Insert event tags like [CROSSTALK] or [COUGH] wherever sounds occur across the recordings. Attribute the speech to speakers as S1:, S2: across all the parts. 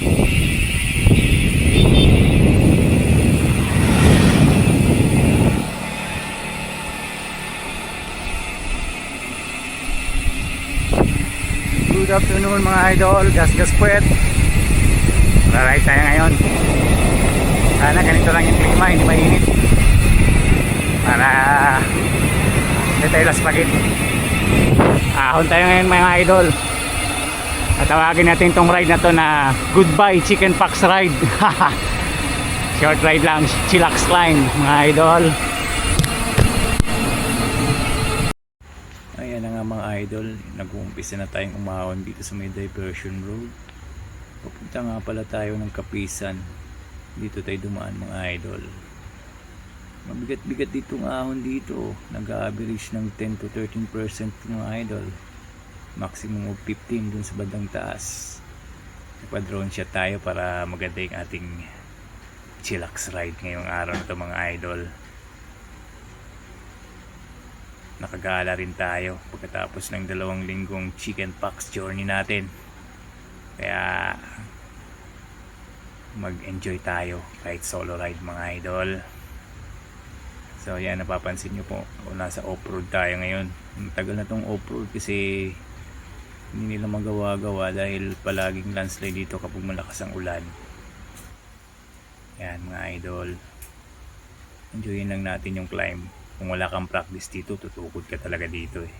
S1: Good afternoon mga idol, gas-gas puwet. Raride tayo ngayon. Sana ganito lang yung klima, hindi mainit. Para Hindi tayo laspagin Ahon tayo ngayon mga idol At tawagin natin tong ride na to na Goodbye Chicken Pox Ride [LAUGHS] Short ride lang, chillax line mga idol Ayan na nga mga idol, nag-uumpisa na tayong umahon dito sa may diversion road. Papunta nga pala tayo ng Kapisan. Dito tayo dumaan mga idol. Mabigat-bigat dito ang ahon dito. Nag-average ng 10 to 13% mga idol. Maximum of 15 dun sa bandang taas. Nagpa-drone shot tayo para maganda yung ating chillax ride ngayong araw na to mga idol. Nakagala rin tayo pagkatapos ng dalawang linggong chicken pox journey natin. Kaya mag enjoy tayo kahit solo ride mga idol. So yan napapansin nyo po nasa off-road tayo ngayon. Ang tagal na tong off-road kasi hindi nila magawa-gawa dahil palaging landslide dito kapag malakas ang ulan yan mga idol enjoyin lang natin yung climb kung wala kang practice dito, tutukod ka talaga dito eh.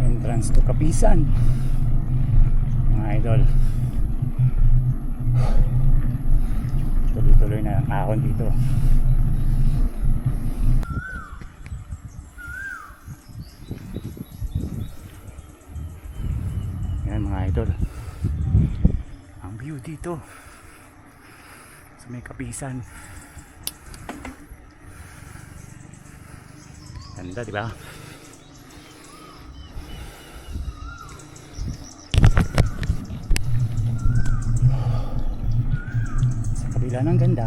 S1: Entrance to Kapisan. Mga idol. Tuloy-tuloy na ang ahon dito. Yan mga idol. Ang view dito. Sa may Kapisan. Ganda, di ba? Sa kabila ng ganda,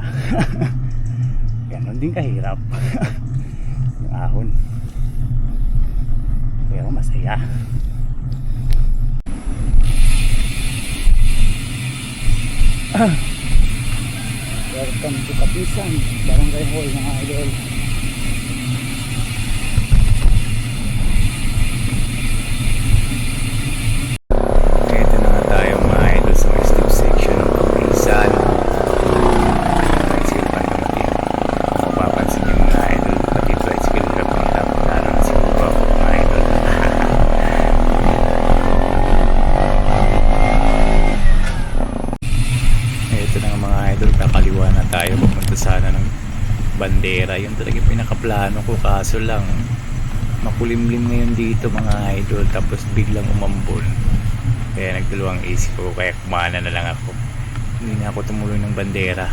S1: [LAUGHS] ganon din kahirap. [LAUGHS] yung ahon. Pero masaya. Welcome to Kapisan, Barangay Hall mga idol. Ito na nga tayo mga idol sa may steep section ng Kapisan. Tricycle pa dumating. Kung mapapansin nyo mga idol, pati tricycle hirap na hirap. Lalo na siguro ako mga idol. Ito na nga mga idol, kakaliwa na tayo. Pupunta sana ng bandera. Yun talaga yung pinakaplano ko. Kaso lang, makulimlim ngayon dito mga idol. Tapos biglang umambon. Kaya nagdalawang isip ko kaya kumana na lang ako. Hindi na ako tumuloy ng bandera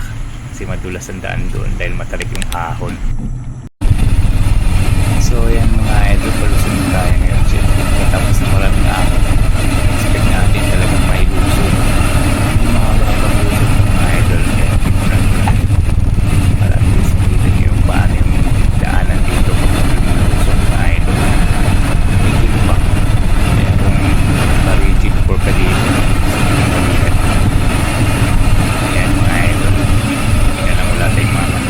S1: kasi madulas ang daan doon dahil matarik yung ahon. So yan mga idol, palusong na tayo ngayon. Siyempre, tapos na maraming ahon. Expect natin talagang may luso. Hindi mahaba pang luso mga idol. Kaya timulan ko na. Para at least makita nyo yung paano yung daanan dito kapag luso mga idol. Hindi pa. Kaya kung na-rigid for ka dito, ayan mga idol. Yan ang wala tayong mama.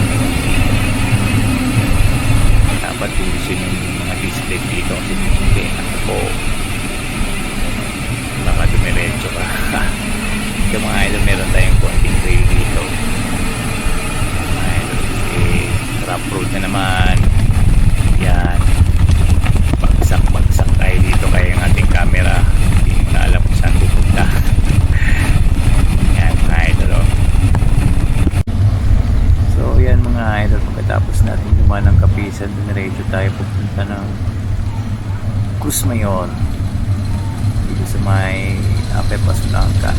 S1: Dapat tulisin yung mga display dito kasi kung hindi, ako po, baka dumiretso ka. Ito mga idol, meron tayong konting trail dito. Mga idol, eh, rough road na naman. Yan bagsak-bagsak tayo dito kaya yung ating camera hindi mo na alam kung saan pupunta [LAUGHS] yan mga idol oh. so yan mga idol pagkatapos natin dumaan ng kapisan dumiretso tayo pupunta ng Cruz Mayor dito sa may Apepas Blanca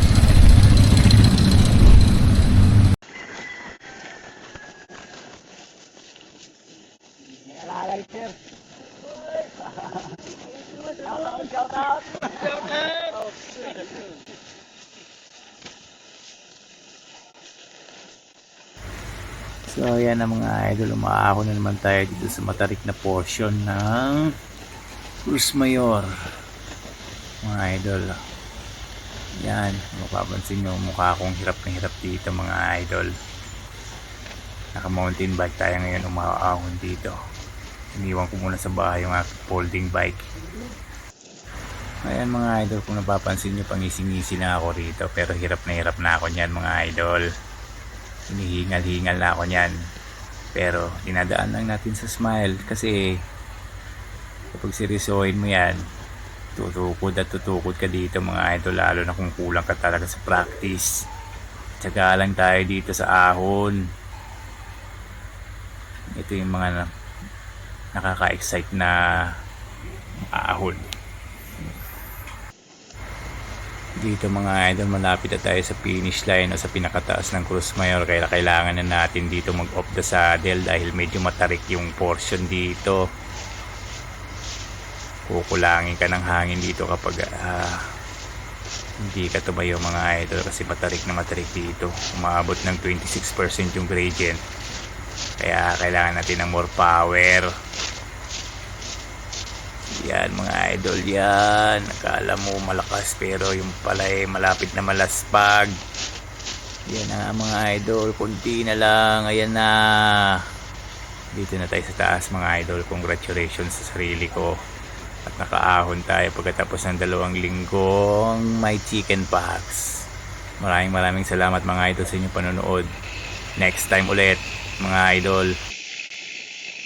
S1: So ayan na mga idol, umaahon na naman tayo dito sa matarik na portion ng Cruz Mayor. Mga idol. Yan, mapapansin nyo, mukha akong hirap na hirap dito mga idol. Naka mountain bike tayo ngayon umaahon dito. Iniwan ko muna sa bahay yung aking folding bike. Ayan mga idol, kung napapansin nyo, pangising-ngisi na ako rito. Pero hirap na hirap na ako niyan mga idol. Hinihingal-hingal na ako niyan. Pero dinadaan lang natin sa smile kasi kapag seryosohin mo yan, tutukod at tutukod ka dito mga idol lalo na kung kulang ka talaga sa practice. Tsaga lang tayo dito sa ahon. Ito yung mga na, nakaka-excite na ahon. Dito mga idol, malapit na tayo sa finish line o sa pinakataas ng Cruz Mayor kaya kailangan na natin dito mag-off the saddle dahil medyo matarik yung portion dito. Kukulangin ka ng hangin dito kapag ah, hindi ka tumayo mga idol kasi matarik na matarik dito. Umabot ng 26% yung gradient. Kaya kailangan natin ng more power. Yan mga idol yan. Akala mo malakas pero yung pala eh malapit na malaspag. Yan na mga idol. Kunti na lang. Ayan na. Dito na tayo sa taas mga idol. Congratulations sa sarili ko. At nakaahon tayo pagkatapos ng dalawang linggong may chicken pox. Maraming maraming salamat mga idol sa inyong panonood. Next time ulit mga idol.